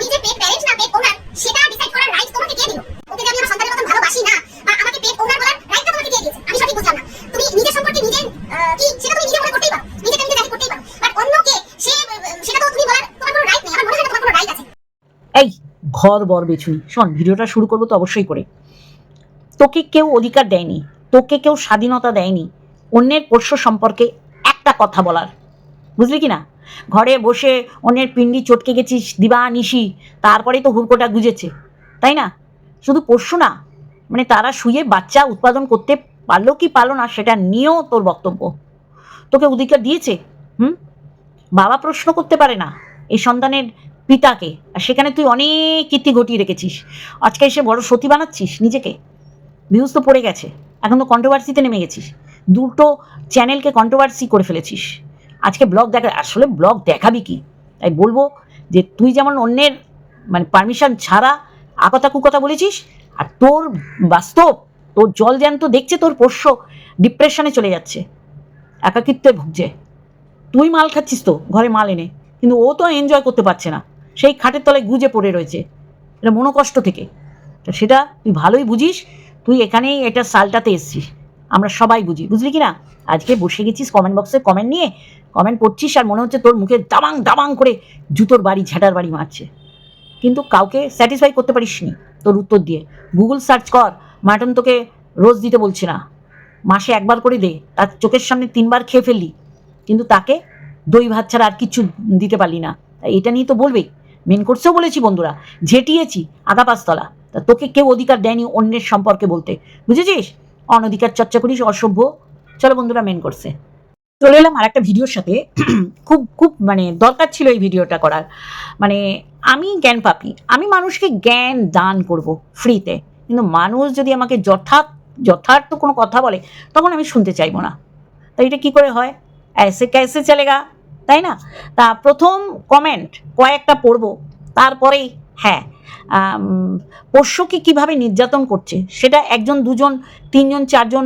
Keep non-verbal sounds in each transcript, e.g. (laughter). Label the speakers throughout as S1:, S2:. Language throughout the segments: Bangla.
S1: আমি যে পেট না পেট ওনার সেটা ডিসাইড করার রাইট তোমাকে কে দিল? ওকে আমি আমার সন্তানের মতন ভালোবাসি না বা আমাকে পেট ওনার বলার তোমাকে কে দিয়েছে? আমি সঠিক বুঝলাম না। তুমি নিজের সম্পর্কে আহ, কি সেটা তুমি নিজে মনে করতেই পারো। নিজে করতেই পারো। বাট সে সেটা তো তুমি বলার তোমার কোনো রাইট নেই। আমার মনে হয় তোমার কোনো রাইট আছে।
S2: এই ঘর বর বেছুনি। শোন ভিডিওটা শুরু করব তো অবশ্যই করে। তোকে কেউ অধিকার দেয়নি। তোকে কেউ স্বাধীনতা দেয়নি। অন্যের পোষ্য সম্পর্কে একটা কথা বলার। বুঝলি কি না? ঘরে বসে অন্যের পিন্ডি চটকে গেছিস দিবা নিশি তারপরেই তো হুড়কোটা গুজেছে, তাই না? শুধু পোষ্য না মানে তারা শুয়ে বাচ্চা উৎপাদন করতে পারল কি পারল না সেটা নিয়েও তোর বক্তব্য। তোকে অধিকার দিয়েছে, হুম? বাবা প্রশ্ন করতে পারে না এই সন্তানের পিতাকে, আর সেখানে তুই অনেক কীর্তি ঘটিয়ে রেখেছিস। আজকে এসে বড় সতী বানাচ্ছিস নিজেকে। ভিউজ তো পড়ে গেছে, এখন তো কন্ট্রোভার্সিতে নেমে গেছিস। দুটো চ্যানেলকে কন্ট্রোভার্সি করে ফেলেছিস। আজকে ব্লগ দেখা, আসলে ব্লগ দেখাবি কি? তাই বলব যে তুই যেমন অন্যের মানে পারমিশন ছাড়া আকথা কুকথা বলেছিস, আর তোর বাস্তব, তোর জল জ্যান্ত দেখছে, তোর পোষ্য ডিপ্রেশনে চলে যাচ্ছে, একাকিত্বে ভুগছে। তুই মাল খাচ্ছিস তো, ঘরে মাল এনে, কিন্তু ও তো এনজয় করতে পারছে না, সেই খাটের তলায় গুজে পড়ে রয়েছে, এটা মনোকষ্ট থেকে। তো সেটা তুই ভালোই বুঝিস, তুই এখানেই এটা সালটাতে এসছিস, আমরা সবাই বুঝি, বুঝলি কি না? আজকে বসে গেছিস কমেন্ট বক্সে কমেন্ট নিয়ে কমেন্ট পড়ছিস আর মনে হচ্ছে তোর মুখে দাবাং দাবাং করে জুতোর বাড়ি, ঝাঁটার বাড়ি মারছে। কিন্তু কাউকে স্যাটিসফাই করতে পারিস নি তোর উত্তর দিয়ে। গুগল সার্চ কর, মাটন তোকে রোজ দিতে বলছি না। মাসে একবার করে দে, তার চোখের সামনে তিনবার খেয়ে ফেললি। কিন্তু তাকে দই, ভাত ছাড়া আর কিছু দিতে পারলি না। তাই এটা নিয়ে তো বলবেই। মেন কোর্সেও বলেছি বন্ধুরা, ঝেটিয়েছি আগা পাঁচতলা। তা তোকে কেউ অধিকার দেয়নি অন্যের সম্পর্কে বলতে। বুঝেছিস? অনধিকার চর্চা করিস, অসভ্য। চলো বন্ধুরা মেন কোর্সে চলে এলাম আর একটা ভিডিওর সাথে। খুব খুব মানে দরকার ছিল এই ভিডিওটা করার। মানে আমি জ্ঞান পাপি। আমি মানুষকে জ্ঞান দান করব ফ্রিতে। কিন্তু মানুষ যদি আমাকে যথার্থ যথার্থ কোনো কথা বলে, তখন আমি শুনতে চাইব না। তাই এটা কী করে হয়? অ্যাসে ক্যাসে চলেগা তাই না? তা প্রথম কমেন্ট কয়েকটা পড়ব। তারপরেই হ্যাঁ পোষ্যকে কীভাবে নির্যাতন করছে? সেটা একজন, দুজন, তিনজন, চারজন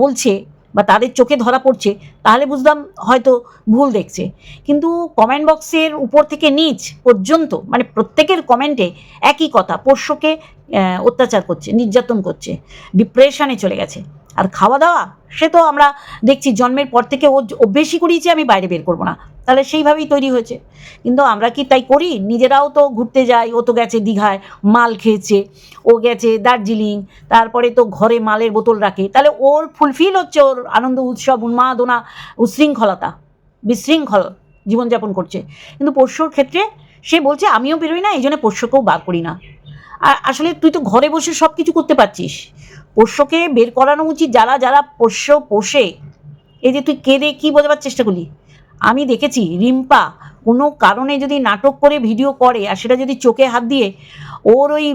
S2: বলছে। বা তাদের চোখে ধরা পড়ছে, তাহলে বুঝলাম হয়তো ভুল দেখছে। কিন্তু কমেন্ট বক্সের উপর থেকে নিচ পর্যন্ত মানে প্রত্যেকের কমেন্টে একই কথা, পোষ্যকে অত্যাচার করছে, নির্যাতন করছে ডিপ্রেশনে চলে গেছে। আর খাওয়া দাওয়া সে তো আমরা দেখছি জন্মের পর থেকে ও অভ্যেসই করিয়েছি আমি বাইরে বের করব না। তাহলে সেইভাবেই তৈরি হয়েছে। কিন্তু আমরা কি তাই করি? নিজেরাও তো ঘুরতে যাই, ও তো গেছে দীঘায়, মাল খেয়েছে, ও গেছে দার্জিলিং, তারপরে তো ঘরে মালের বোতল রাখে। তাহলে ওর ফুলফিল হচ্ছে ওর আনন্দ, উৎসব, উন্মাদনা, উশৃঙ্খলতা, বিশৃঙ্খল জীবনযাপন করছে। কিন্তু পোষ্যর ক্ষেত্রে সে বলছে, আমিও বেরোই না, এই জন্য পোষ্যকেও বার করি না। আর আসলে তুই তো ঘরে বসে সব কিছু করতে পারছিস। পোষ্যকে বের করানো উচিত, যারা যারা পোষ্য পোষে। এই যে তুই কেঁদে কী বোঝাবার চেষ্টা করলি? আমি দেখেছি রিম্পা কোনো কারণে যদি নাটক করে, ভিডিও করে, আর সেটা যদি চোখে হাত দিয়ে ওর ওই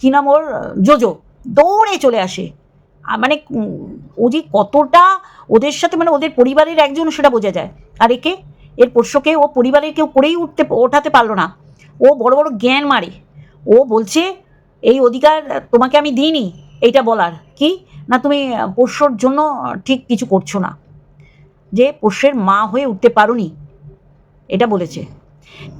S2: কী নাম ওর? জোজো দৌড়ে চলে আসে। মানে ও যে কতটা ওদের সাথে মানে ওদের পরিবারের একজন সেটা বোঝা যায়। আর একে, এর পোষ্যকে ও পরিবারের কেউ করেই উঠতে, ওঠাতে পারল না। ও বড় বড় জ্ঞান মারে। ও বলছে, এই অধিকার তোমাকে আমি দিইনি। এইটা বলার কি? না, তুমি পোষ্যর জন্য ঠিক কিছু করছ না। যে পোষ্যের মা হয়ে উঠতে পারোনি, এটা বলেছে।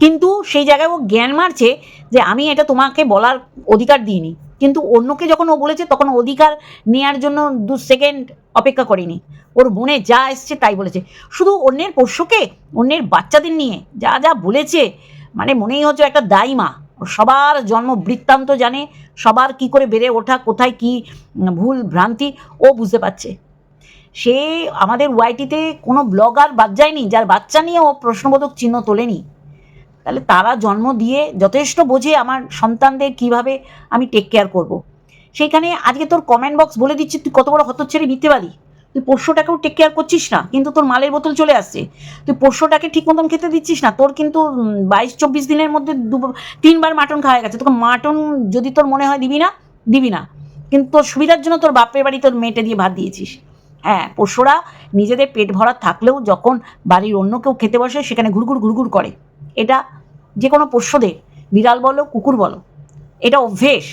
S2: কিন্তু সেই জায়গায় ও জ্ঞান মারছে যে আমি এটা তোমাকে বলার অধিকার দিইনি। কিন্তু অন্যকে যখন ও বলেছে, তখন অধিকার নেয়ার জন্য দু সেকেন্ড অপেক্ষা করেনি। ওর মনে যা এসছে তাই বলেছে। শুধু অন্যের পোষ্যকে, অন্যের বাচ্চাদের নিয়ে যা যা বলেছে মানে মনেই হচ্ছে একটা দায়ী মা। সবার জন্ম বৃত্তান্ত জানে, সবার কি করে বেড়ে ওঠা, কোথায় কি ভুল ভ্রান্তি, ও বুঝতে পারছে। সে আমাদের ওয়াইটিতে কোনো ব্লগার বাদ যায়নি, যার বাচ্চা নিয়ে ও প্রশ্নবোধক চিহ্ন তোলেনি। তাহলে তারা জন্ম দিয়ে যথেষ্ট বোঝে আমার সন্তানদের কীভাবে আমি টেক কেয়ার করব। সেইখানে আজকে তোর কমেন্ট বক্স বলে দিচ্ছি, তুই কত বড় হতচ্ছেড়ে মিথ্যেবাদী। তুই পোষ্যটাকেও টেক কেয়ার করছিস না, কিন্তু তোর মালের বোতল চলে আসছে। তুই পোষ্যটাকে ঠিক মতন খেতে দিচ্ছিস না, তোর কিন্তু বাইশ চব্বিশ দিনের মধ্যে দু, তিনবার মাটন খাওয়া গেছে। তোকে মাটন যদি তোর মনে হয় দিবি না দিবি না। কিন্তু তোর সুবিধার জন্য তোর বাপের বাড়ি তোর মেটে দিয়ে ভাত দিয়েছিস। হ্যাঁ পোষ্যরা নিজেদের পেট ভরা থাকলেও যখন বাড়ির অন্য কেউ খেতে বসে, সেখানে ঘুরঘুর ঘুরঘুর করে। এটা যে কোনো পোষ্যদের, বিড়াল বলো, কুকুর বলো, এটা অভ্যেস।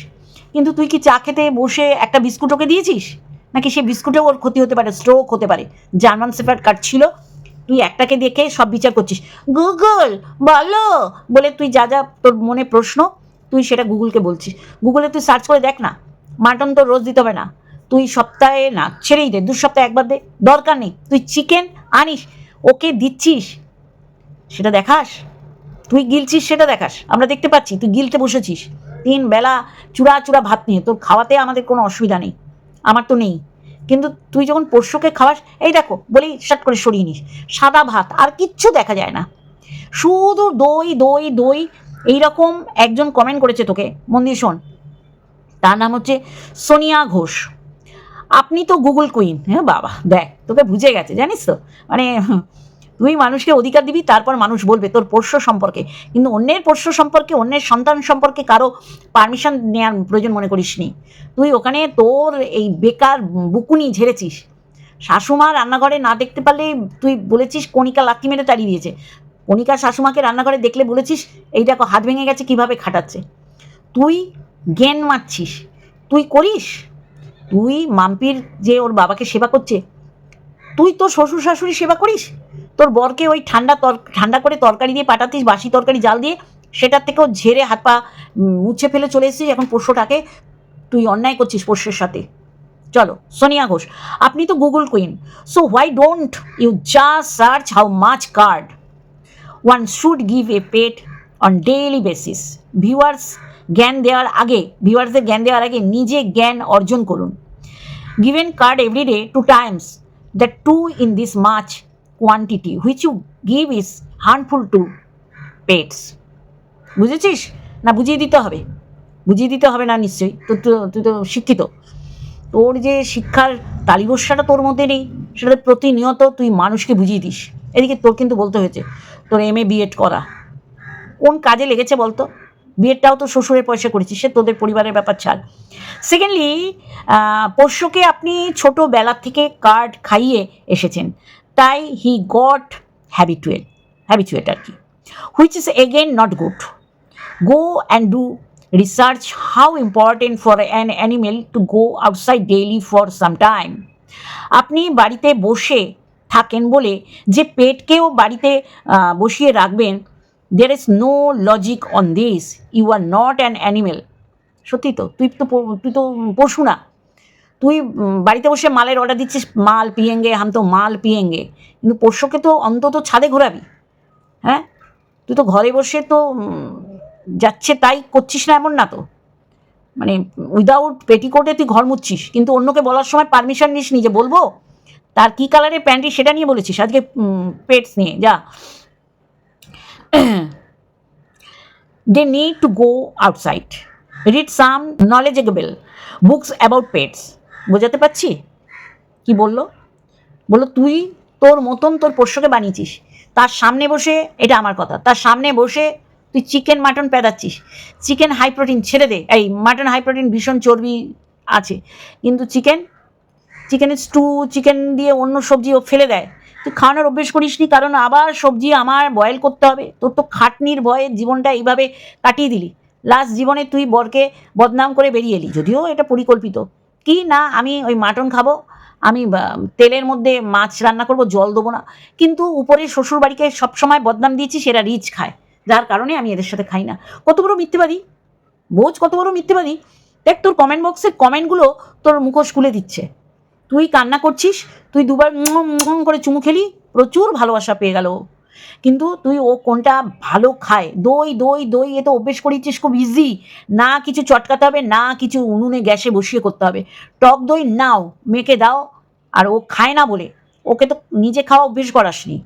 S2: কিন্তু তুই কি চা খেতে বসে একটা বিস্কুট ওকে দিয়েছিস? নাকি সে বিস্কুটেও ওর ক্ষতি হতে পারে, স্ট্রোক হতে পারে? জার্মান সেফার্ড কাটছিল তুই একটাকে দেখে সব বিচার করছিস। গুগল, বলো! বলে তুই যা যা তোর মনে প্রশ্ন, তুই সেটা গুগলকে বলছিস। গুগলে তুই সার্চ করে দেখ না, মাটন তো রোজ দিতে হবে না। তুই সপ্তাহে না, ছেড়েই দে, দু সপ্তাহে একবার দে, দরকার নেই। তুই চিকেন আনিস, ওকে দিচ্ছিস, সেটা দেখাস। তুই গিলছিস, সেটা দেখাস। আমরা দেখতে পাচ্ছি, তুই গিলতে বসেছিস। তিন বেলা চূড়া চূড়া ভাত নিয়ে, তোর খাওয়াতে আমাদের কোনো অসুবিধা নেই। আমার তো নেই। কিন্তু তুই যখন পোষ্যকে খাওয়াস, এই দেখো, বলি শাট করে সরিয়ে নিস। সাদা ভাত, আর কিচ্ছু দেখা যায় না। শুধু দই দই দই, এইরকম একজন কমেন্ট করেছে তোকে। মন্দির শোন। তার নাম হচ্ছে সোনিয়া ঘোষ। আপনি তো গুগল কুইন হ্যাঁ বাবা, দেখ, তোকে বুঝে গেছে, জানিস তো? মানে তুই মানুষকে অধিকার দিবি, তারপর মানুষ বলবে তোর পোষ্য সম্পর্কে। কিন্তু অন্যের পোষ্য সম্পর্কে, অন্যের সন্তান সম্পর্কে কারও পারমিশন নেওয়ার প্রয়োজন মনে করিস নি। তুই ওখানে তোর এই বেকার বুকুনি ঝেড়েছিস। শাশুমা রান্নাঘরে না দেখতে পারলে তুই বলেছিস কণিকা লাথি মেরে তাড়িয়ে দিয়েছে। কণিকা শাশুমাকে রান্নাঘরে দেখলে বলেছিস, এই দেখো হাত ভেঙে গেছে, কীভাবে খাটাচ্ছে? তুই জ্ঞান মারছিস। তুই করিস? তুই মাম্পির যে ওর বাবাকে সেবা করছে, তুই তো শ্বশুর শাশুড়ি সেবা করিস? তোর বরকে ওই ঠান্ডা তর, ঠান্ডা করে তরকারি দিয়ে পাঠাতিস বাসি তরকারি, জাল দিয়ে, সেটার থেকেও ঝেড়ে হাত পা মুছে ফেলে চলে এসেছিস। এখন পোষ্যটাকে তুই অন্যায় করছিস পোষ্যের সাথে। চলো, সোনিয়া ঘোষ, আপনি তো Google queen so why don't you just search how much card one should give a pet on daily basis viewers জ্ঞান দেওয়ার আগে ভিউয়ার্সদের জ্ঞান দেওয়ার আগে নিজে জ্ঞান অর্জন করুন। Given card everyday two times times two in this this much quantity, which give give is to pets বুঝেছিস? না, বুঝিয়ে দিতে হবে। বুঝিয়ে দিতে হবে না, নিশ্চয়ই। তো তুই তো শিক্ষিত। তোর যে শিক্ষার তালিবস্যাটা তোর মধ্যে নেই সেটা প্রতিনিয়ত তুই মানুষকে বুঝিয়ে দিস। এদিকে তোর কিন্তু বলতে হয়েছে, তোর এম এ বিএড করা। কোন কাজে লেগেছে বলতো? বিয়েরটাও তো শ্বশুরের পয়সা করেছিস, সে তোদের পরিবারের ব্যাপার ছাড়। সেকেন্ডলি পোষ্যকে আপনি ছোটোবেলা থেকে কার্ড খাইয়ে এসেছেন। তাই হি গট হ্যাবিটুয়েট হ্যাবিচুয়েট আর কি which is again not good go and do research how important for an animal to go outside daily for some time আপনি বাড়িতে বসে থাকেন বলে যে পেটকেও বাড়িতে বসিয়ে রাখবেন there is no logic on this you are not an animal সত্যি তো, তুই তো তুই তো পশু না। তুই বাড়িতে বসে মালের অর্ডার দিচ্ছিস, মাল পিয়েঙ্গে, হাম তো মাল পিয়েঙ্গে। কিন্তু পোষ্যকে তো অন্তত ছাদে ঘোরাবি। হ্যাঁ? তুই তো ঘরে বসে তো যাচ্ছে তাই করছিস না এমন না তো। মানে উইদাউট পেটিকোটে তুই ঘর মুচ্ছিস। কিন্তু অন্যকে বলার সময় পারমিশন নিস নি যে বলব, তার কী কালারের প্যান্টি সেটা নিয়ে বলেছিস আজকে পেটস নিয়ে। যা। They need to go outside. Read some knowledgeable books about pets. বোঝাতে পারছি? কি বলল? বলল, তুই তোর মতন তোর পোষ্যকে বানিয়েছিস। তার সামনে বসে, এটা আমার কথা, তার সামনে বসে তুই চিকেন মাটন পেদাচ্ছিস। চিকেন হাই প্রোটিন ছেড়ে দে। এই মাটন হাই প্রোটিন ভীষণ চর্বি আছে। কিন্তু চিকেন চিকেনের স্টু চিকেন দিয়ে অন্য সবজি ও ফেলে দেয়। তুই খাওয়ানোর অভ্যেস করিসনি কারণ আবার সবজি আমার বয়েল করতে হবে। তোর তো খাটনির ভয়ে জীবনটা এইভাবে কাটিয়ে দিলি। লাস্ট জীবনে তুই বরকে বদনাম করে বেরিয়ে এলি। যদিও এটা পরিকল্পিত। কি না আমি ওই মাটন খাব, আমি তেলের মধ্যে মাছ রান্না করব, জল দেবো না। কিন্তু উপরে শ্বশুর বাড়িকে সবসময় বদনাম দিয়েছি, সেরা রিচ খায়। যার কারণে আমি এদের সাথে খাই না। কত বড় মিথ্যেবাদী? বোঝ কত বড় মিথ্যেবাদী? দেখ, তোর কমেন্ট বক্সে কমেন্টগুলো তোর মুখোশ খুলে দিচ্ছে। তুই কান্না করছিস, তুই দুবার করে চুমু খেলি, প্রচুর ভালোবাসা পেয়ে গেল। কিন্তু তুই ও কোনটা ভালো খায়? দই দই দই, এ তো অভ্যেস করিয়েছিস খুব ইজি না কিছু চটকাতে হবে, না কিছু উনুনে গ্যাসে বসিয়ে করতে হবে। টক দই নাও, মেখে দাও, আর ও খায় না বলে। ওকে তো নিজে খাওয়া অভ্যেস করাসনি।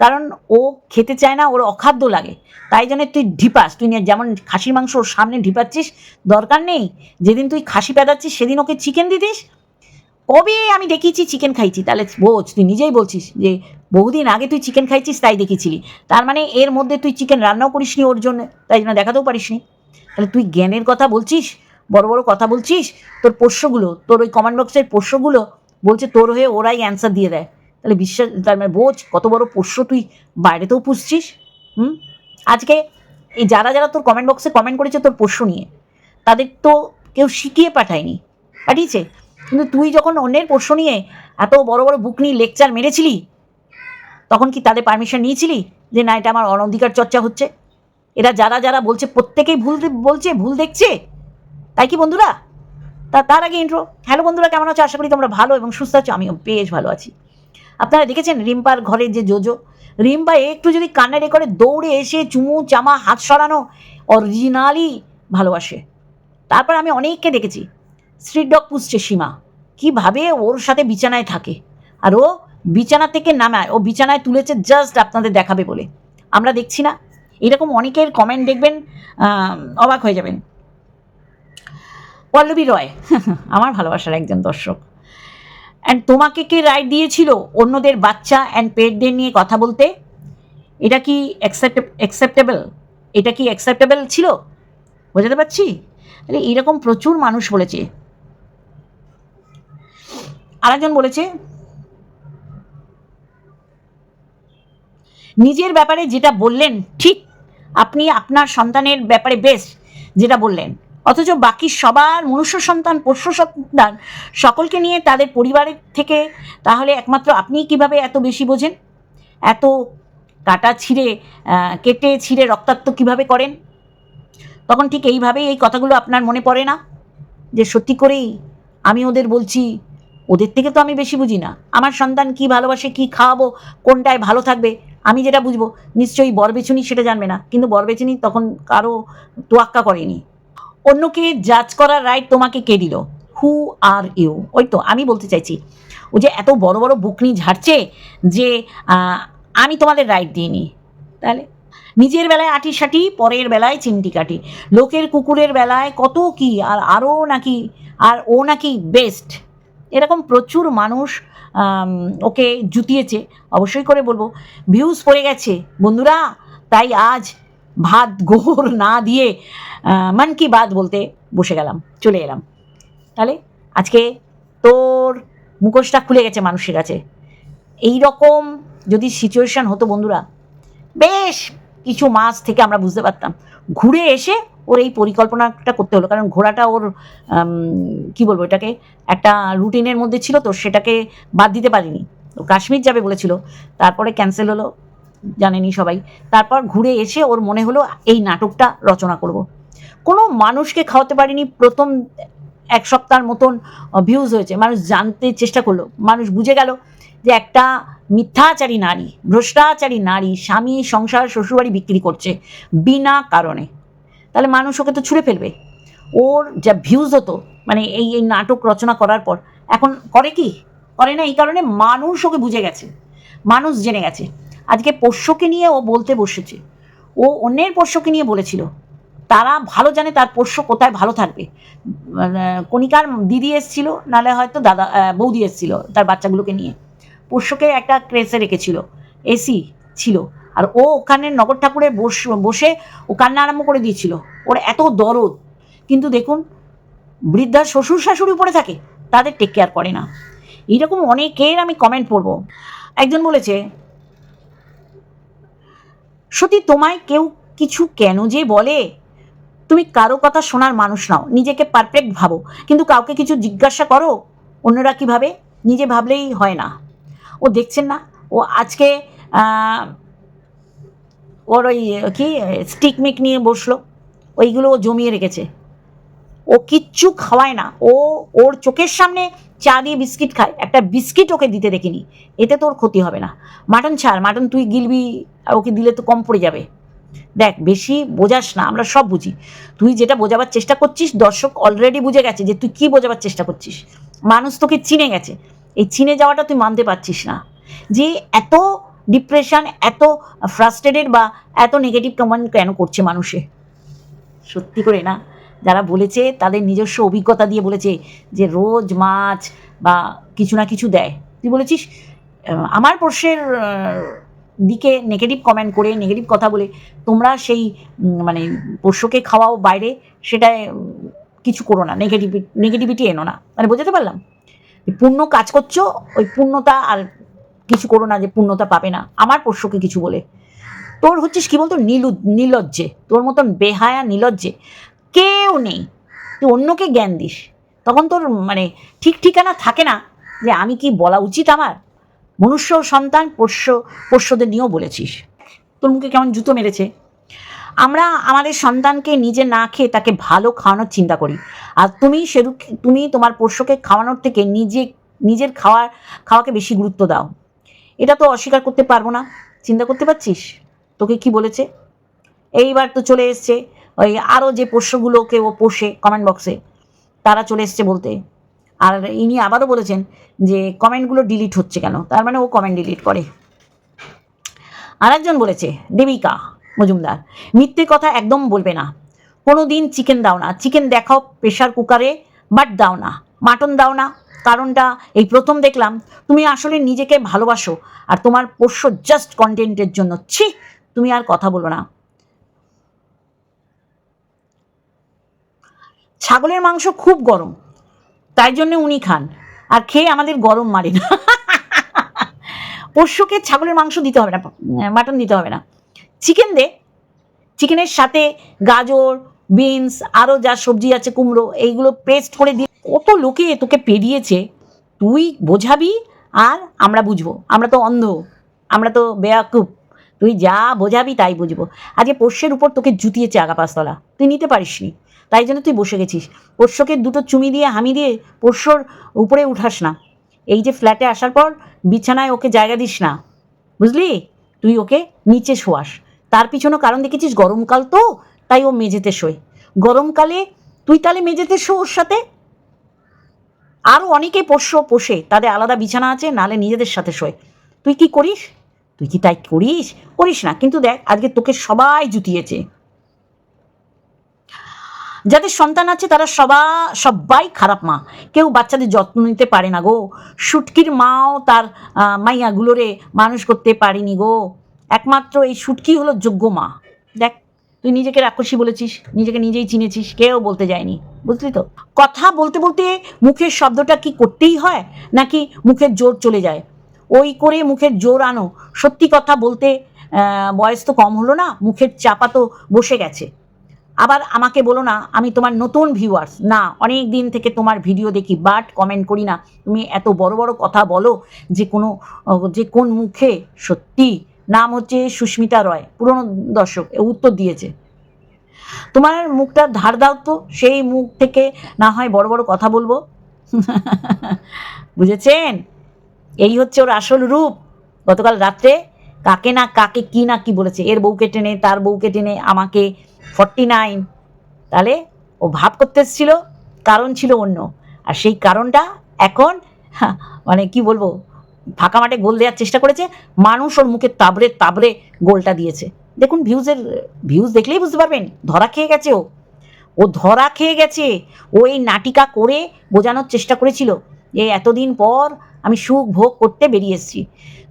S2: কারণ ও খেতে চায় না, ওর অখাদ্য লাগে। তাই জন্য তুই ঢিপাস। তুই যেমন খাসির মাংস ওর সামনে ঢিপাচ্ছিস, দরকার নেই। যেদিন তুই খাসি পেদাচ্ছিস, সেদিন ওকে চিকেন দিতিস কবে আমি দেখিয়েছি চিকেন খাইছি? তাহলে বোঝ, তুই নিজেই বলছিস যে বহুদিন আগে তুই চিকেন খাইছিস, তাই দেখেছিলি তার মানে এর মধ্যে তুই চিকেন রান্নাও করিসনি ওর জন্য, তাই জন্য দেখাতেও পারিসনি। তাহলে তুই জ্ঞানের কথা বলছিস, বড় বড় কথা বলছিস, তোর পোষ্যগুলো, তোর ওই কমেন্ট বক্সের পোষ্যগুলো বলছে তোর হয়ে ওরাই অ্যান্সার দিয়ে দেয়। তাহলে বিশ্বাস, তার মানে বোঝ, কত বড় পোষ্য তুই বাইরেতেও পুষছিস, হুম? আজকে এই যারা যারা তোর কমেন্ট বক্সে কমেন্ট করেছে তোর পোষ্য নিয়ে, তাদের তো কেউ শিখিয়ে পাঠায়নি, পাঠিয়েছে। কিন্তু তুই যখন অন্যের পোষ্য নিয়ে এত বড় বড় বুক নিয়ে লেকচার মেরেছিলি, তখন কি তাদের পারমিশন নিয়েছিলি যে না, এটা আমার অনধিকার চর্চা হচ্ছে? এরা যারা যারা বলছে, প্রত্যেকেই ভুল বলছে, ভুল দেখছে। তাই কি বন্ধুরা? তা, তার আগে ইন্ট্রো হ্যালো বন্ধুরা, কেমন আছো? আশা করি তোমরা ভালো এবং সুস্থ আছো, আমিও বেশ ভালো আছি। আপনারা দেখেছেন রিম্পার ঘরে যে জোজো? রিম্পা একটু যদি কান্নারে করে, দৌড়ে এসে চুমু, চামা, হাত সরানো অরিজিনালি ভালোবাসে। তারপর আমি অনেককে দেখেছি। স্ট্রিট ডগ পুষছে সীমা। কীভাবে ওর সাথে বিছানায় থাকে? আর ও বিছানা থেকে নামায়, ও বিছানায় তুলেছে জাস্ট আপনাদের দেখাবে বলে। আমরা দেখছি না। এরকম অনেকের কমেন্ট দেখবেন অবাক হয়ে যাবেন। পল্লবী রয়, (laughs) আমার ভালোবাসার একজন দর্শক। অ্যান্ড তোমাকে কে রাইট দিয়েছিল? অন্যদের বাচ্চা অ্যান্ড পেটদের নিয়ে কথা বলতে? এটা কি অ্যাকসেপ্টেবল এটা কি অ্যাকসেপ্টেবল ছিল? বোঝাতে পারছি? এরকম প্রচুর মানুষ বলেছে। আরেকজন বলেছে, নিজের ব্যাপারে যেটা বললেন, ঠিক আপনি আপনার সন্তানের ব্যাপারে বেস্ট যেটা বললেন। অথচ বাকি সবার মনুষ্য সন্তান, পোষ্য সন্তান, সকলকে নিয়ে তাদের পরিবারের থেকে তাহলে একমাত্র আপনি কীভাবে এত বেশি বোঝেন? এত কাটা ছিঁড়ে কেটে ছিঁড়ে রক্তাক্ত কীভাবে করেন? তখন ঠিক এইভাবেই এই কথাগুলো আপনার মনে পড়ে না? যে সত্যি করেই আমি ওদের বলছি ওদের থেকে তো আমি বেশি বুঝি না। আমার সন্তান কি ভালোবাসে, কি খাওয়াবো, কোনটায় ভালো থাকবে, আমি যেটা বুঝব, নিশ্চয়ই বরবেচুনি সেটা জানবে না। কিন্তু বরবেচুনি তখন কারও তোয়াক্কা করেনি। অন্যকে জাজ করার রাইট তোমাকে কে দিল? হু আর ইউ ওই তো, আমি বলতে চাইছি, ও যে এত বড় বড় বুকনি ঝাড়ছে যে আমি তোমাদের রাইট দিইনি। তাহলে? নিজের বেলায় আটি সাটি পরের বেলায় চিমটি কাটি লোকের কুকুরের বেলায় কত কি, আর আরও নাকি, আর ও নাকি বেস্ট এরকম প্রচুর মানুষ ওকে জুতিয়েছে। অবশ্যই করে বলব ভিউজ পড়ে গেছে। বন্ধুরা, তাই আজ ভাত গোহর না দিয়ে মন কি বাত বলতে বসে গেলাম, চলে এলাম। তাহলে আজকে তোর মুখোশটা খুলে গেছে মানুষের কাছে। এই রকম যদি সিচুয়েশন হতো বন্ধুরা, বেশ কিছু মাস থেকে আমরা বুঝতে পারতাম। ঘুরে এসে ওর এই পরিকল্পনাটা করতে হলো। কারণ ঘোড়াটা ওর কি বলব এটাকে, একটা রুটিনের মধ্যে ছিল তো সেটাকে বাদ দিতে পারিনি। কাশ্মীর যাবে বলেছিল, তারপরে ক্যান্সেল হলো, জানেনি সবাই। তারপর ঘুরে এসে ওর মনে হলো, এই নাটকটা রচনা করব। কোনো মানুষকে খাওয়াতে পারিনি, প্রথম এক সপ্তাহের মতন ভিউজ হয়েছে। মানুষ জানতে চেষ্টা করল। মানুষ বুঝে গেল যে একটা মিথ্যাচারী নারী, ভ্রষ্টাচারী নারী, স্বামী, সংসার, শ্বশুরবাড়ি বিক্রি করছে, বিনা কারণে। তাহলে মানুষ ওকে তো ছুঁড়ে ফেলবে। ওর যা ভিউজ হতো মানে এই এই নাটক রচনা করার পর, এখন করে কি? করে না, এই কারণে মানুষ ওকে বুঝে গেছে। মানুষ জেনে গেছে। আজকে পোষ্যকে নিয়ে ও বলতে বসেছে। ও অন্যের পোষ্যকে নিয়ে বলেছিল। তারা ভালো জানে তার পোষ্য কোথায় ভালো থাকবে। মানে কণিকার দিদি এসছিল, নালে হয়তো দাদা বৌদি এসছিল তার বাচ্চাগুলোকে নিয়ে। পোষ্যকে একটা ক্রেসে রেখেছিল। এসি ছিল। আর ও ওখানে নগর ঠাকুরে বস, বসে ও কান্না আরম্ভ করে দিয়েছিল। ওর এত দরদ। কিন্তু দেখুন বৃদ্ধা শ্বশুর শাশুড়ি উপরে থাকে, তাদের টেক কেয়ার করে না। এইরকম অনেকের আমি কমেন্ট পড়ব। একজন বলেছে সত্যি তোমায় কেউ কিছু কেন যে বলে? তুমি কারও কথা শোনার মানুষ নাও, নিজেকে পারফেক্ট ভাবো। কিন্তু কাউকে কিছু জিজ্ঞাসা করো, অন্যরা কি ভাবে নিজে ভাবলেই হয় না। ও দেখছেন না, ও আজকে ওর ওই কি স্টিক মিক নিয়ে বসল। ওইগুলো ও জমিয়ে রেখেছে। ও কিচ্ছু খাওয়ায় না। ও, ওর চোখের সামনে চা দিয়ে বিস্কিট খায়। একটা বিস্কিট ওকে দিতে দেখিনি। এতে তোর ক্ষতি হবে না। মাটন ছাড়, মাটন তুই গিলবি, আর ওকে দিলে তো কম পড়ে যাবে। দেখ, বেশি বোঝাস না, আমরা সব বুঝি। তুই যেটা বোঝাবার চেষ্টা করছিস, দর্শক অলরেডি বুঝে গেছে যে তুই কি বোঝাবার চেষ্টা করছিস। মানুষ তোকে চিনে গেছে। এই চিনে যাওয়াটা তুই মানতে পারছিস না। যে এত ডিপ্রেশন এত ফ্রাস্ট্রেটেড বা এত নেগেটিভ কমেন্ট কেন করছে মানুষে? সত্যি করে না। যারা বলেছে তাদের নিজস্ব অভিজ্ঞতা দিয়ে বলেছে যে রোজ মাছ বা কিছু না কিছু দেয়। তুই বলেছিস আমার আহ, দিকে নেগেটিভ কমেন্ট করে নেগেটিভ কথা বলে তোমরা সেই মানে পোষ্যকে খাওয়াও বাইরে সেটায় কিছু করো না। নেগেটিভিটি নেগেটিভিটি এনো না। মানে বোঝাতে পারলাম? পূর্ণ কাজ করছ ওই পূর্ণতা আর কিছু করো না যে পূর্ণতা পাবে না। আমার পোষ্যকে কিছু বলে। তোর হচ্ছিস কি বলতো? নীলু, নীলজ্জে। তোর মতন বেহায়া নীলজ্জে। কেউ নেই। তুই অন্যকে জ্ঞান দিস। তখন তোর মানে ঠিক ঠিকানা থাকে না যে আমি কি বলা উচিত আমার? মনুষ্য, সন্তান, পোষ্য, পোষ্যদের নিয়েও বলেছিস। তোর মুখে কেমন জুতো মেরেছে? আমরা আমাদের সন্তানকে নিজে না খেয়ে তাকে ভালো খাওয়ানোর চিন্তা করি। আর তুমি সেরূপ তুমি তোমার পোষ্যকে খাওয়ানোর থেকে নিজে নিজের খাওয়ার খাওয়াকে বেশি গুরুত্ব দাও। এটা তো অস্বীকার করতে পারব না। চিন্তা করতে পারছিস? তোকে কি বলেছে? এইবার তো চলে এসছে। ওই আরও যে পোষ্যগুলোকে ও পোষে কমেন্ট বক্সে তারা চলে এসছে বলতে। আর ইনি আবারও বলেছেন যে কমেন্টগুলো ডিলিট হচ্ছে কেন? তার মানে ও কমেন্ট ডিলিট করে। আরেকজন বলেছে, দেবিকা, মজুমদার, মিথ্যে কথা একদম বলবে না। কোনো দিন চিকেন দাও না। চিকেন দেখাও প্রেশার কুকারে বাট দাও না। মাটন দাও না। কারণটা এই প্রথম দেখলাম, তুমি আসলে নিজেকে ভালোবাসো আর তোমার পোষ্য জাস্ট কন্টেন্টের জন্য। ছি, তুমি আর কথা বলো না। ছাগলের মাংস খুব গরম, তাই জন্য উনি খান। আর খেয়ে আমাদের গরম মারে না। পোষ্যকে ছাগলের মাংস দিতে হবে না, মাটন দিতে হবে না। চিকেন দে চিকেনের সাথে গাজর বিনস আরও যা সবজি আছে, কুমড়ো, এইগুলো পেস্ট করে দিয়ে কত লোকে তোকে পেরিয়েছে? তুই বোঝাবি আর আমরা বুঝব। আমরা তো অন্ধ। আমরা তো বেয়াকুব তুই যা বোঝাবি তাই বুঝব। আজকে পোষ্যের উপর তোকে জুতিয়েছে আগা পাঁচতলা। তুই নিতে পারিসনি। তাই জন্য তুই বসে গেছিস। পোষ্যকে দুটো চুমি দিয়ে, হামি দিয়ে পোষ্যর উপরে উঠাস না। এই যে ফ্ল্যাটে আসার পর বিছানায় ওকে জায়গা দিস না। বুঝলি? তুই ওকে নিচে শোয়াস। তার পিছনে কারণ দেখেছিস গরমকাল তো? তাই ও মেঝেতে শোয়। গরমকালে তুই তাহলে মেঝেতে শো ওর সাথে? আরও অনেকে পোষ্য পোষে, তাদের আলাদা বিছানা আছে, নালে নিজেদের সাথে শোয়। তুই কি করিস? তুই কি তাই করিস? করিস না, কিন্তু দেখ, আজকে তোকে সবাই জুতিয়েছে। যাদের সন্তান আছে, তারা সবা, সবাই খারাপ মা। কেউ বাচ্চাদের যত্ন নিতে পারে না গো। শুটকির মাও তার মাইয়াগুলোরে মানুষ করতে পারেনি গো। একমাত্র এই শুটকি হলো যোগ্য মা। দেখ তুই নিজেকে রাক্ষসী বলেছিস, নিজেকে নিজেই চিনেছিস, কেউ বলতে যায়নি, বুঝলি তো? কথা বলতে বলতে মুখের শব্দটা কি করতেই হয়, নাকি মুখের জোর চলে যায়? ওই করে মুখের জোর আনো, সত্যি কথা বলতে বয়স তো কম হলো না, মুখের চাপা তো বসে গেছে। আবার আমাকে বলো না, আমি তোমার নতুন ভিউয়ার্স না, অনেক দিন থেকে তোমার ভিডিও দেখি বাট কমেন্ট করি না। তুমি এত বড় বড় কথা বলো যে কোনো, যে কোন মুখে সত্যি নাম হচ্ছে সুস্মিতা রয়, পুরনো দর্শক উত্তর দিয়েছে। তোমার মুখটা ধার দাও তো, সেই মুখ থেকে না হয় বড় বড় কথা বলব। বুঝেছেন? এই হচ্ছে ওর আসল রূপ। গতকাল রাত্রে কাকে না কাকে কি না কি বলেছে, এর বউকে টেনে, তার বউকে টেনে, আমাকে ফর্টি নাইন তাহলে ও ভাব করতে এসেছিল, কারণ ছিল অন্য। আর সেই কারণটা এখন মানে কি বলব ফাঁকা মাঠে গোল দেওয়ার চেষ্টা করেছে, মানুষ ওর মুখে তাবড়ে তাবড়ে গোলটা দিয়েছে। দেখুন ভিউজের, ভিউজ দেখলেই বুঝতে পারবেন, ধরা খেয়ে গেছে ও। ও ধরা খেয়ে গেছে, ও এই নাটিকা করে বোঝানোর চেষ্টা করেছিল, যে এতদিন পর আমি সুখ ভোগ করতে বেরিয়ে এসেছি।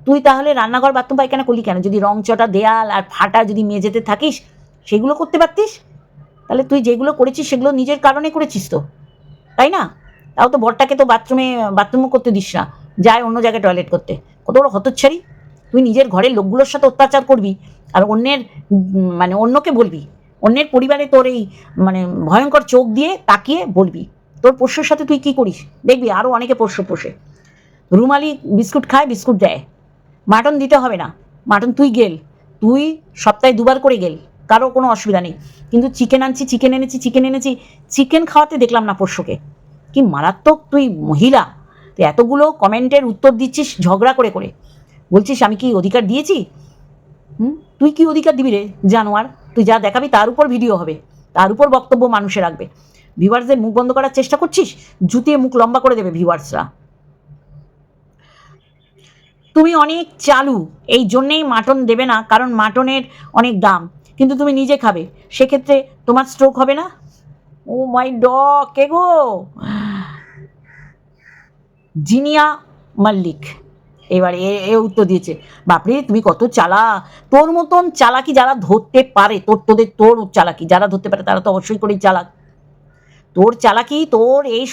S2: তুই তাহলে রান্নাঘর, বাথরুম, পায়খানা করলি কেন? যদি রং চটা দেয়াল আর ফাটা যদি মেঝেতে থাকিস, সেগুলো করতে পারতিস? তাহলে তুই যেগুলো করেছিস, সেগুলো নিজের কারণে করেছিস তো, তাই না? তাও তো বরটাকে তো বাথরুমে, বাথরুমও করতে দিস না। যায় অন্য জায়গায় টয়লেট করতে। কত বড় হতচ্ছাড়ি। তুই নিজের ঘরের লোকগুলোর সাথে অত্যাচার করবি আর অন্যের মানে অন্যকে বলবি। অন্যের পরিবারে তোর এই মানে ভয়ঙ্কর চোখ দিয়ে তাকিয়ে বলবি। তোর পোষ্যের সাথে তুই কি করিস? দেখবি আরও অনেকে পোষ্য পোষে। রুমালি বিস্কুট খায়, বিস্কুট দেয়। মাটন দিতে হবে না। মাটন তুই গেল। তুই সপ্তাহে দুবার করে গেল। কারও কোনো অসুবিধা নেই। কিন্তু চিকেন আনছি, চিকেন এনেছি চিকেন এনেছি, চিকেন খাওয়াতে দেখলাম না পোষ্যকে। কি মারাত্মক তুই মহিলা। তুই এতগুলো কমেন্টের উত্তর দিচ্ছিস ঝগড়া করে করে। বলছিস, আমি কি অধিকার দিয়েছি? হুম? তুই কি অধিকার দিবি রে, জানোয়ার? তুই যা দেখাবি তার উপর ভিডিও হবে। তার উপর বক্তব্য মানুষে রাখবে। ভিউয়ার্সদের মুখ বন্ধ করার চেষ্টা করছিস? জুতিয়ে মুখ লম্বা করে দেবে ভিউয়ার্সরা। তুমি অনেক চালু, এই জন্যেই মাটন দেবে না, কারণ মাটনের অনেক দাম। কিন্তু তুমি নিজে খাবে। সেক্ষেত্রে তোমার স্ট্রোক হবে না? ও মাই ড কে গো? জিনিয়া মাল্লিক। এবার এ এ উত্তর দিয়েছে, বাপরে, তুমি কত চালা তোর মতন চালাকি যারা ধরতে পারে, তোর, তোদের, তোর চালাকি, যারা ধরতে পারে তারা তো অবশ্যই করেই চালাক। তোর চালাকি, তোর এই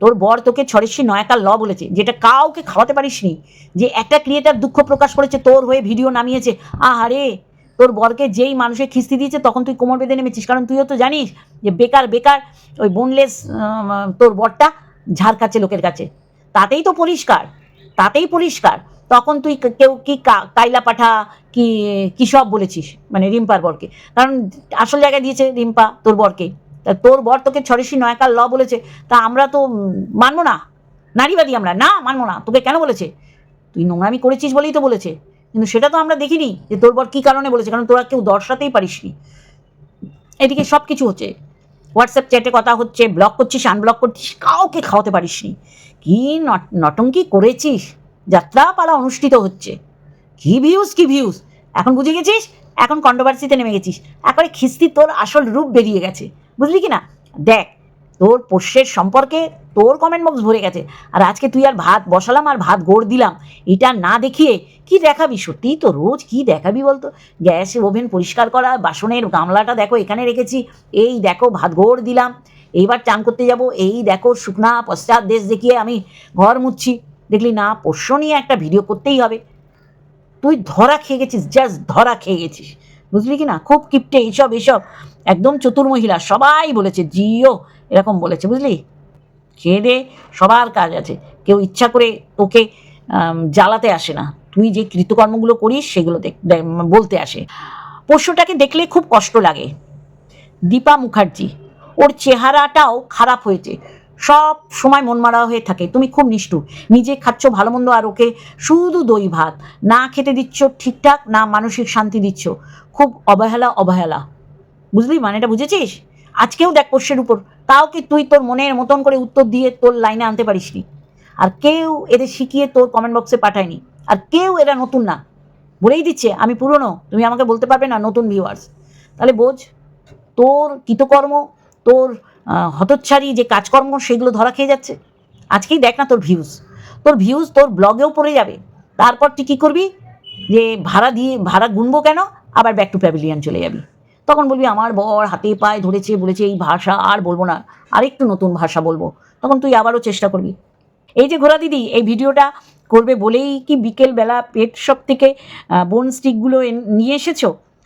S2: তোর বর তোকে ছড়েসি নয়াকার ল বলেছে, যেটা কাউকে খাওয়াতে পারিস নি যে একটা ক্রিয়েটার দুঃখ প্রকাশ করেছে, তোর হয়ে ভিডিও নামিয়েছে। আহারে, তোর বরকে যেই মানুষের খিস্তি দিয়েছে, তখন তুই কোমর বেঁধে নেমেছিস। কারণ তুইও তো জানিস যে বেকার বেকার ওই বোনলেস তোর বরটা ঝাড় খাচ্ছে লোকের কাছে। তাতেই তো পরিষ্কার, তাতেই পরিষ্কার। তখন তুই কেউ কি কাইলা পাঠা কি কি সব বলেছিস? মানে রিম্পার বরকে। কারণ আসল জায়গায় দিয়েছে রিম্পা, তোর বরকে। তা তোর বর তোকে ছড়েসি নয়কার ল বলেছে। তা আমরা তো মানবো না। নারীবাদী আমরা। না, মানবো না। তোকে কেন বলেছে? তুই নোংরামি করেছিস বলেই তো বলেছে। কিন্তু সেটা তো আমরা দেখিনি যে তোর বর কী কারণে বলেছে। কারণ তোরা কেউ দর্শাতেই পারিসনি। এদিকে সব কিছু হচ্ছে। হোয়াটসঅ্যাপ চ্যাটে কথা হচ্ছে, ব্লক করছিস, আনব্লক করছিস, কাউকে খাওয়াতে পারিসনি। কি নট- নটঙ্কি করেছিস? যাত্রাপালা অনুষ্ঠিত হচ্ছে। কি ভিউজ কি ভিউজ এখন বুঝে গেছিস? এখন কন্ট্রোভার্সিতে নেমে গেছিস। একবারে খিস্তি তোর আসল রূপ বেরিয়ে গেছে। বুঝলি কি না দেখ, তোর পোষ্যের সম্পর্কে তোর কমেন্ট বক্স ভরে গেছে। আর আজকে তুই আর ভাত বসালাম আর ভাত গোড় দিলাম। এটা না দেখিয়ে কি দেখাবি? সত্যিই তো রোজ কি দেখাবি বলতো? গ্যাস, ওভেন পরিষ্কার করা, বাসনের গামলাটা দেখো, এখানে রেখেছি। এই দেখো, ভাত গোড় দিলাম। এইবার চান করতে যাব। এই দেখো শুকনা পশ্চাৎ দেশ দেখিয়ে আমি ঘর মুচ্ছি দেখলি না, পোষ্য নিয়ে একটা ভিডিও করতেই হবে। তুই ধরা খেয়ে গেছিস জাস্ট ধরা খেয়ে গেছিস। বুঝলি কি না? খুব কিপটে এইসব এইসব। একদম চতুর মহিলা, সবাই বলেছে, জিও এরকম বলেছে, বুঝলি? খেয়ে দে, সবার কাজ আছে। কেউ ইচ্ছা করে তোকে জ্বালাতে আসে না। তুই যে কৃতকর্মগুলো করিস, সেগুলো বলতে আসে। পোষ্যটাকে দেখলে খুব কষ্ট লাগে। দীপা মুখার্জি ওর চেহারাটাও খারাপ হয়েছে। সব সময় মন মারা হয়ে থাকে। তুমি খুব নিষ্ঠুর। নিজে খাচ্ছ ভালো মন্দ আর ওকে শুধু দই ভাত। না খেতে দিচ্ছ ঠিকঠাক, না মানসিক শান্তি দিচ্ছ। খুব অবহেলা অবহেলা। বুঝলি মানেটা বুঝেছিস? আজকেও দেখ পোষ্যের উপর। তাও কি তুই তোর মনের মতন করে উত্তর দিয়ে তোর লাইনে আনতে পারিসনি? আর কেউ এদের শিখিয়ে তোর কমেন্ট বক্সে পাঠায়নি। আর কেউ এরা নতুন না। বলেই দিচ্ছে, আমি পুরনো। তুমি আমাকে বলতে পারবে না নতুন ভিউয়ার্স তাহলে বোঝ, তোর কৃতকর্ম তোর হতচ্ছাড়ি যে কাজকর্ম সেগুলো ধরা খেয়ে যাচ্ছে। আজকেই দেখ না তোর ভিউজ তোর ভিউজ তোর ব্লগেও পড়ে যাবে। তারপর তুই কী করবি? যে ভাড়া দিয়ে, ভাড়া গুনবো কেন? আবার ব্যাক টু প্যাভিলিয়ান চলে যাবি। তখন বলবি, আমার বর হাতে পায়ে ধরেছে, বলেছে এই ভাষা আর বলব না। আরেকটু নতুন ভাষা বলব। তখন তুই আবারও চেষ্টা করবি। এই যে ঘোরা দিদি, এই ভিডিওটা করবে বলেই কি বিকেলবেলা পেট শপ থেকে বোন স্টিকগুলো নিয়ে এসেছ?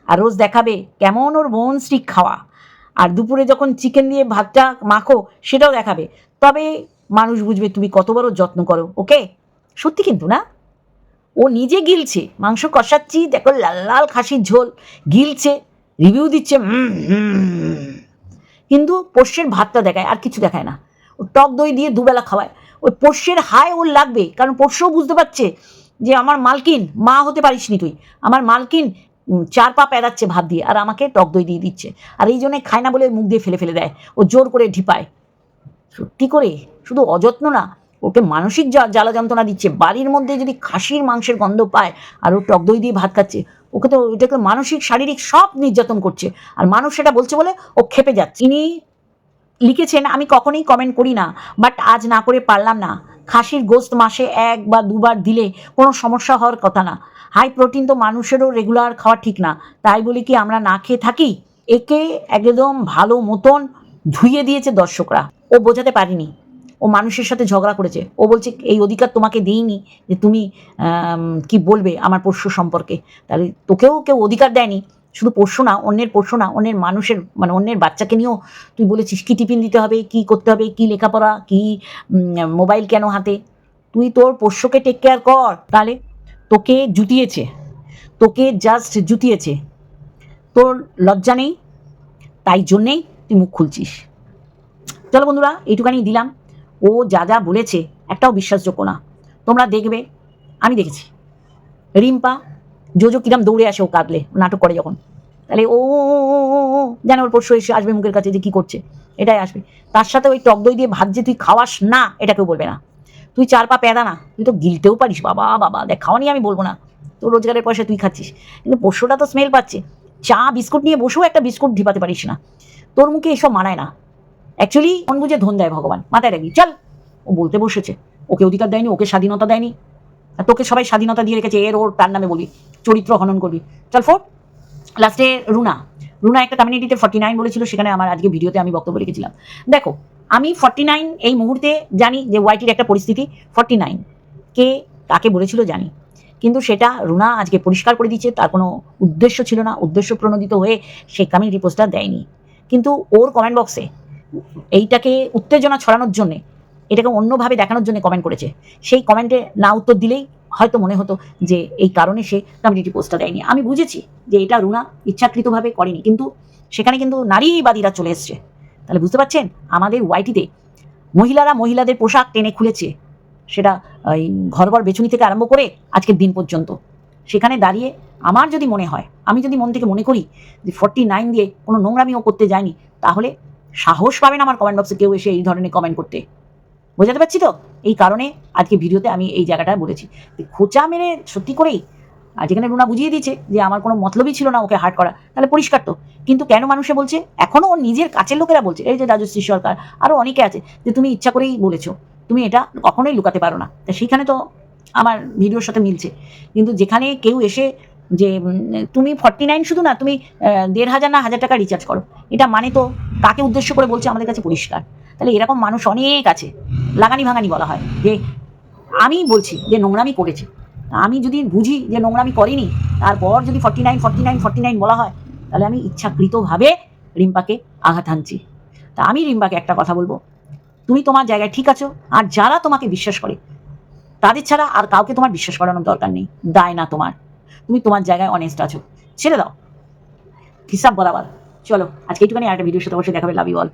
S2: আর রোজ দেখাবে কেমন ওর বোন স্টিক খাওয়া। আর দুপুরে যখন চিকেন দিয়ে ভাতটা মাখো, সেটাও দেখাবে। তবে মানুষ বুঝবে তুমি কত বড় যত্ন করো ওকে সত্যি কিন্তু না? ও নিজে গিলছে, মাংস কষাচ্ছি, দেখো লাল লাল খাসির ঝোল, গিলছে রিভিউ দিচ্ছে। কিন্তু পোষ্যের ভাতটা দেখায়, আর কিছু দেখায় না। ও টক দই দিয়ে দুবেলা খাওয়ায়। ওই পোষ্যের হায় ওর লাগবে, কারণ পোষ্যও বুঝতে পারছে যে, আমার মালকিন, মা হতে পারিসনি তুই। আমার মালকিন চার পা পেরাচ্ছে ভাত দিয়ে, আর আমাকে টক দই দিয়ে দিচ্ছে। আর এই জন্যে খায় না বলে মুখ দিয়ে ফেলে ফেলে দেয়। ও জোর করে ঢিপায়। সত্যি করে? শুধু অযত্ন না, ওকে মানসিক জ্বালা যন্ত্রণা দিচ্ছে। বাড়ির মধ্যে যদি খাসির মাংসের গন্ধ পায়, আর ও টক দই দিয়ে ভাত খাচ্ছে, ওকে তো এটাকে মানসিক, শারীরিক সব নির্যাতন করছে। আর মানুষ সেটা বলছে বলে ও খেপে যাচ্ছে। ইনি লিখেছেন, আমি কখনোই কমেন্ট করি না বাট আজ না করে পারলাম না। খাসির গোস্ত মাসে এক বা দুবার দিলে কোনো সমস্যা হওয়ার কথা না। হাই প্রোটিন তো মানুষেরও রেগুলার খাওয়া ঠিক না। তাই বলি কি আমরা না খেয়ে থাকি? একে একদম ভালো মতন ধুইয়ে দিয়েছে দর্শকরা। ও বোঝাতে পারিনি। ও মানুষের সাথে ঝগড়া করেছে। ও বলছে, এই অধিকার তোমাকে দিইনি যে তুমি কি বলবে আমার পোষ্য সম্পর্কে? তাহলে তোকেও কেউ অধিকার দেয়নি। শুধু পোষ্য না, অন্যের পোষ্য না, অন্যের মানুষের মানে অন্যের বাচ্চাকে নিয়েও তুই বলেছিস কি টিফিন দিতে হবে, কি করতে হবে, কি লেখাপড়া, কি মোবাইল কেন হাতে? তুই তোর পোষ্যকে টেক কেয়ার কর। তাহলে তোকে জুতিয়েছে, তোকে জাস্ট জুতিয়েছে। তোর লজ্জা নেই, তাই জন্যেই তুই মুখ খুলছিস। চলো বন্ধুরা, এইটুখানি দিলাম। ও যা যা বলেছে, একটাও বিশ্বাসযোগ্য না। তোমরা দেখবে, আমি দেখেছি। রিম্পা জোজো কিরাম দৌড়ে আসে ও কাঁদলে, নাটক করে যখন। তাহলে ও যেন ওর পরশু এসে আসবে মুখের কাছে যে কী করছে, এটাই আসবে। তার সাথে ওই টক দই দিয়ে ভাত যে তুই খাওয়াস না, এটা কেউ বলবে না। তুই চার পা প্যাদা না, তুই তো গিলতেও পারিস, বাবা বাবা, দেখ খাওয়া নিয়ে আমি বলব না। তোর রোজগারের পয়সা তুই খাচ্ছিস, কিন্তু পোষ্যটা তো স্মেল পাচ্ছে। চা, বিস্কুট নিয়ে বসেও একটা বিস্কুট ঢিপাতে পারিস না। তোর মুখে এসব মানায় না। অ্যাকচুয়ালি মন বুঝে ধন দেয় ভগবান, মাথায় রাখবি, চল। ও বলতে বসেছে, ওকে অধিকার দেয়নি, ওকে স্বাধীনতা দেয়নি। তোকে সবাই স্বাধীনতা দিয়ে রেখেছে, এর ওর তার নামে বলি, চরিত্র হনন করবি। চল ফোর লাস্টে রুনা। রুনা একটা কমিউনিটিতে ফর্টি নাইন বলেছিল, সেখানে আমার আজকে ভিডিওতে আমি বক্তব্য রেখেছিলাম। দেখো, আমি ফর্টি নাইন এই মুহূর্তে জানি যে ওয়াইটির একটা পরিস্থিতি ফর্টি নাইন কে কাকে বলেছিল জানি। কিন্তু সেটা রুনা আজকে পরিষ্কার করে দিচ্ছে তার কোনো উদ্দেশ্য ছিল না, উদ্দেশ্য প্রণোদিত হয়ে সে কমিউনিটি পোস্টটা দেয়নি। কিন্তু ওর কমেন্ট বক্সে এইটাকে উত্তেজনা ছড়ানোর জন্যে এটাকে অন্যভাবে দেখানোর জন্য কমেন্ট করেছে। সেই কমেন্টে না উত্তর দিলেই হয়তো মনে হতো যে এই কারণে সে কমিউনিটি পোস্টটা দেয়নি। আমি বুঝেছি যে এটা রুনা ইচ্ছাকৃতভাবে করেনি, কিন্তু সেখানে কিন্তু নারীবাদীরা চলে এসছে। তাহলে বুঝতে পারছেন? আমাদের ওয়াইটিতে মহিলারা মহিলাদের পোশাক টেনে খুলেছে। সেটা এই ঘরবর বেছুনি থেকে আরম্ভ করে আজকের দিন পর্যন্ত। সেখানে দাঁড়িয়ে আমার যদি মনে হয়, আমি যদি মন থেকে মনে করি যে ফর্টি নাইন দিয়ে কোনো নোংরামিও করতে যায়নি, তাহলে সাহস পাবেন আমার কমেন্ট বক্সে কেউ এসে এই ধরনের কমেন্ট করতে। বোঝাতে পারছি তো? এই কারণে আজকে ভিডিওতে আমি এই জায়গাটা বলেছি। খোঁচা মেরে সত্যি করেই, আর যেখানে রুনা বুঝিয়ে দিয়েছে যে আমার কোনো মতলবই ছিল না ওকে হার্ট করা, তাহলে পরিষ্কার তো। কিন্তু কেন মানুষে বলছে? এখনও ওর নিজের কাছের লোকেরা বলছে, এই যে রাজশ্রী সরকার আরও অনেকে আছে যে তুমি ইচ্ছা করেই বলেছ, তুমি এটা কখনোই লুকাতে পারো না। তা সেইখানে তো আমার ভিডিওর সাথে মিলছে। কিন্তু যেখানে কেউ এসে যে তুমি ফর্টি নাইন শুধু না, তুমি দেড় হাজার না হাজার টাকা রিচার্জ করো। এটা মানে তো কাকে উদ্দেশ্য করে বলছে আমাদের কাছে পরিষ্কার। তাহলে এরকম মানুষ অনেক আছে, লাগানি ভাঙানি বলা হয়। যে আমি বলছি যে নোংরামি করেছে। আমি যদি বুঝি যে নোংরামি করিনি, তারপর যদি forty nine forty nine forty nine বলা হয়, তাহলে আমি ইচ্ছাকৃতভাবে রিম্পাকে আঘাত হানছি। তা আমি রিম্পাকে একটা কথা বলব, তুমি তোমার জায়গায় ঠিক আছো, আর যারা তোমাকে বিশ্বাস করে, তাদের ছাড়া আর কাউকে তোমার বিশ্বাস করানোর দরকার নেই, দায় না তোমার। তুমি তোমার জায়গায় অনেস্ট আছো। ছেড়ে দাও। হিসাব বরাবর। চলো, আজকে এইটুখানি আর একটা ভিডিওর সাথে অবশ্যই দেখাবে। Love you all